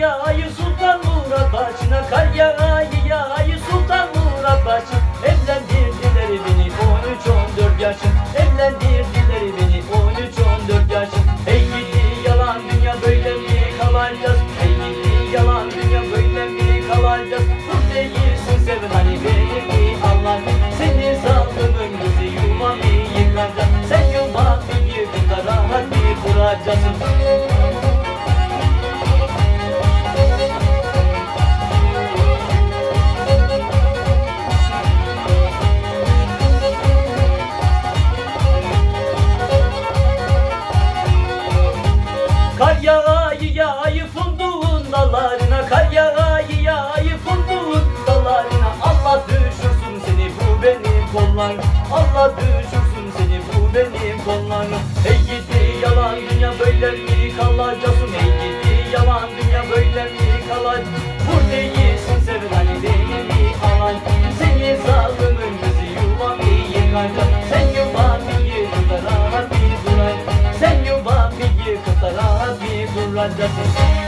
yayı Sultan Murat Paşa'na Kar yayı yayı Sultan Murat Paşa Evlendirdiler beni 13-14 yaşım Evlendirdiler beni 13-14 yaşım Hey gitti yalan dünya böyle mi kalacağız Hey gitti yalan dünya böyle mi kalacağız Kul değilsin seven hani beni mi anlar Seni sandığımın gözü yuma mı yıkanacak Sen yumak bir yıkında rahat bir kuracaksın. Kollar Allah düşürsün seni bu benim kollar Ey gidi yalan dünya böyle mi kalacaksın Ey gidi yalan dünya böyle mi kalacak Vur değilsin seven beni mi alan? Seni zalimin gözü yuvamı yıkacak Sen yuvamı rahat bir duray Sen yuvamı rahat bir duracaksın